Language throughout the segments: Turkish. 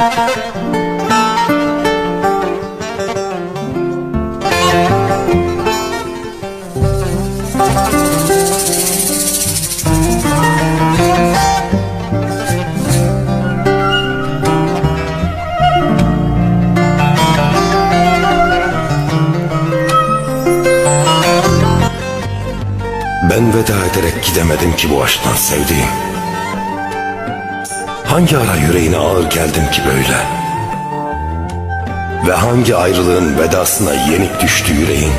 Ben veda ederek gidemedim ki bu aşktan sevdiğim. Hangi ara yüreğine ağır geldim ki böyle? Ve hangi ayrılığın vedasına yenik düştü yüreğin?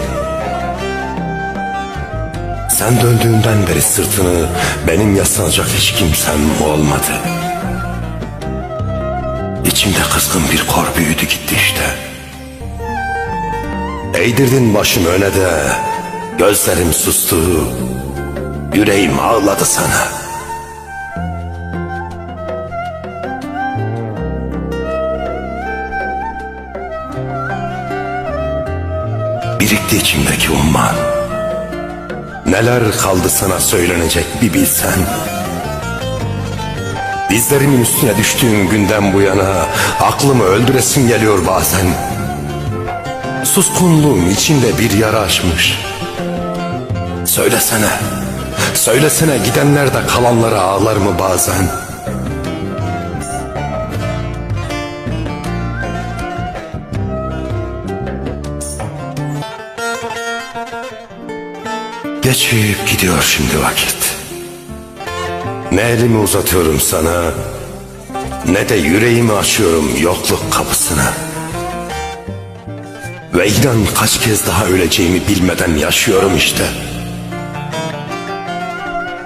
Sen döndüğünden beri sırtını benim yaslanacak hiç kimsem olmadı. İçimde kızgın bir kor büyüdü gitti işte. Eğdirdin başım öne de Gözlerim sustu Yüreğim ağladı sana Birikti içimdeki umman Neler kaldı sana söylenecek bir bilsen. Dizlerimin üstüne düştüğün günden bu yana Aklımı öldüresim geliyor bazen. Suskunluğum içinde bir yara açmış Söylesene Söylesene gidenler de kalanlara ağlar mı bazen Geçip gidiyor şimdi vakit Ne elimi uzatıyorum sana Ne de yüreğimi açıyorum yokluk kapısına ve inan kaç kez daha öleceğimi bilmeden yaşıyorum işte.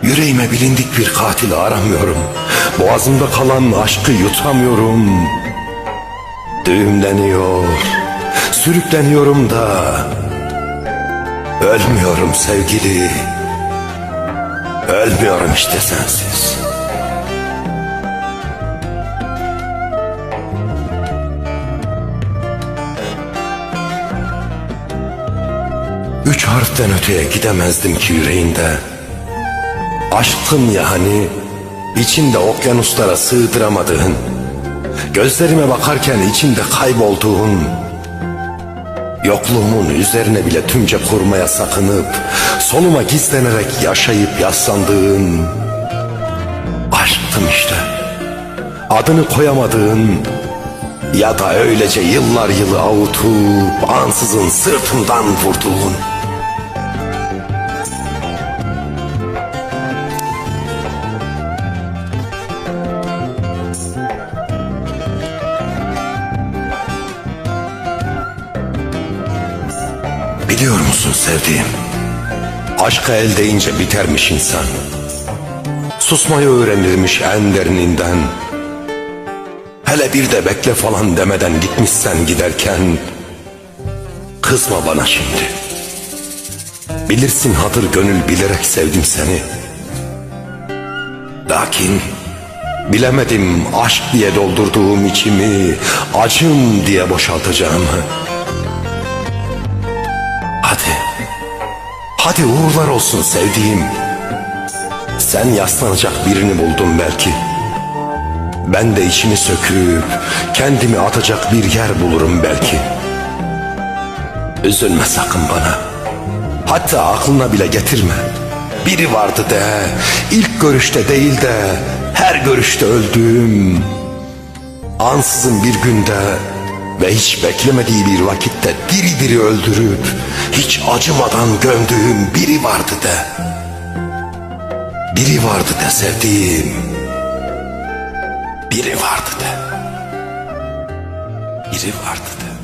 Yüreğime bilindik bir katil aramıyorum. Boğazımda kalan aşkı yutamıyorum. Düğümleniyor, sürükleniyorum da ölmüyorum sevgili. Ölmüyorum işte sensiz. Üç harften öteye gidemezdim ki yüreğinde. Aşkın ya hani içinde okyanuslara sığdıramadığın, gözlerime bakarken içinde kaybolduğun, yokluğumun üzerine bile tümce kurmaya sakınıp, soluma gizlenerek yaşayıp yaslandığın, aşktım işte. Adını koyamadığın, ya da öylece yıllar yılı avutup ansızın sırtımdan vurduğun. Biliyor musun sevdiğim? Aşka el deyince bitermiş insan. Susmayı öğrenirmiş en derininden. Hele bir de bekle falan demeden gitmişsen giderken Kızma bana şimdi Bilirsin hatır gönül bilerek sevdim seni Lakin Bilemedim aşk diye doldurduğum içimi Acım diye boşaltacağımı Hadi uğurlar olsun sevdiğim Sen yaslanacak birini buldun belki ben de içimi söküp kendimi atacak bir yer bulurum belki. Üzülme sakın bana. Hatta aklına bile getirme. Biri vardı de, ilk görüşte değil de her görüşte öldüğüm. Ansızın bir günde ve hiç beklemediği bir vakitte diri diri öldürüp hiç acımadan gömdüğüm biri vardı de. Biri vardı de sevdiğim. Biri vardı de. Biri vardı de.